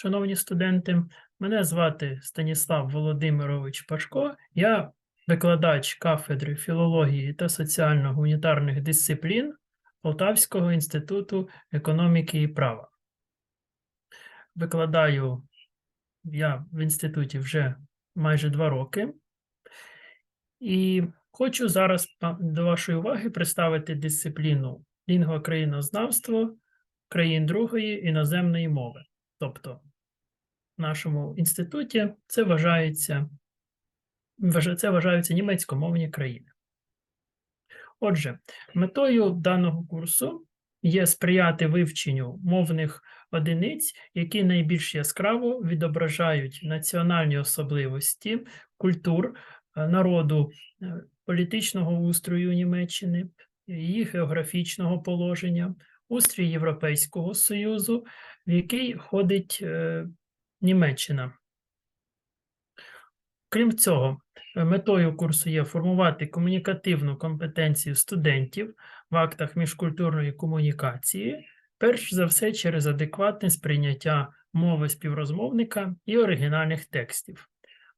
шановні студенти. Мене звати Станіслав Володимирович Пашко. Я викладач кафедри філології та соціально-гуманітарних дисциплін Полтавського інституту економіки і права. Викладаю я в інституті вже майже два роки. І хочу зараз до вашої уваги представити дисципліну лінгвокраїнознавство країн другої іноземної мови. Тобто, нашому інституті це вважається, вважа- це вважаються німецькомовні країни. Отже, метою даного курсу є сприяти вивченню мовних одиниць, які найбільш яскраво відображають національні особливості культур е, народу, е, політичного устрою Німеччини, її географічного положення, устрій Європейського Союзу, в який входить е, Німеччина. Крім цього, е, метою курсу є формувати комунікативну компетенцію студентів в актах міжкультурної комунікації, перш за все через адекватне сприйняття мови співрозмовника і оригінальних текстів,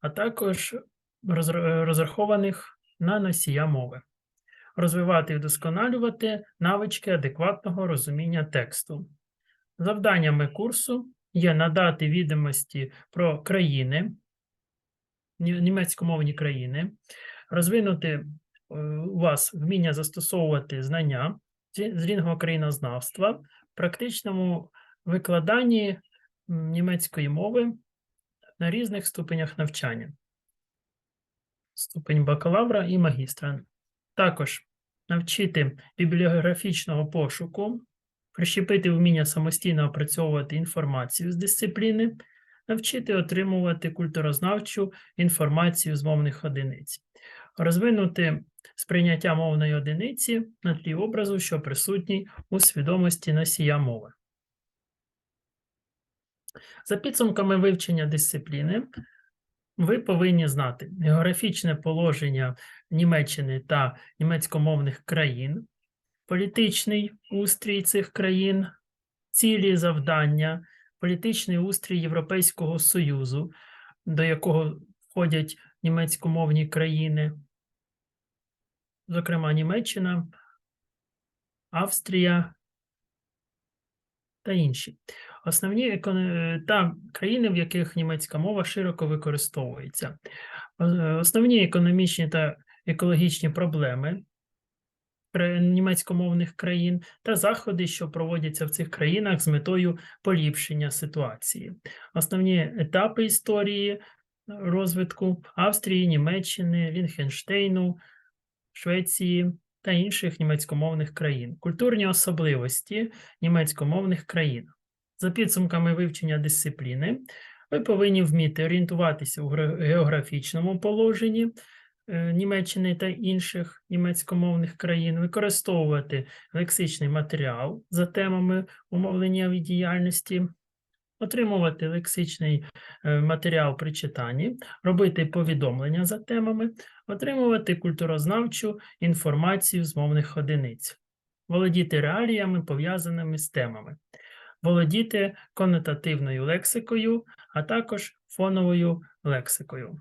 а також розрахованих на носія мови. Розвивати і вдосконалювати навички адекватного розуміння тексту. Завданнями курсу є надати відомості про країни, німецькомовні країни, розвинути е, у вас вміння застосовувати знання з лінгвокраїнознавства в практичному викладанні німецької мови на різних ступенях навчання. Ступень бакалавра і магістра. Також навчити бібліографічного пошуку, прищепити вміння самостійно опрацьовувати інформацію з дисципліни, навчити отримувати культурознавчу інформацію з мовних одиниць, розвинути сприйняття мовної одиниці на тлі образу, що присутній у свідомості носія мови. За підсумками вивчення дисципліни, ви повинні знати географічне положення Німеччини та німецькомовних країн, політичний устрій цих країн, цілі завдання, політичний устрій Європейського Союзу, до якого входять німецькомовні країни, зокрема Німеччина, Австрія та інші. Основні економ... та країни, в яких німецька мова широко використовується. Е, Основні економічні та екологічні проблеми німецькомовних країн та заходи, що проводяться в цих країнах з метою поліпшення ситуації. Основні етапи історії розвитку Австрії, Німеччини, Лінхенштейну, Швеції та інших німецькомовних країн. Культурні особливості німецькомовних країн. За підсумками вивчення дисципліни, ви повинні вміти орієнтуватися у географічному положенні е, Німеччини та інших німецькомовних країн, використовувати лексичний матеріал за темами умовлення діяльності, отримувати лексичний е, матеріал при читанні, робити повідомлення за темами, отримувати культурознавчу інформацію з мовних одиниць, володіти реаліями, пов'язаними з темами, володіти конотативною лексикою, а також фоновою лексикою.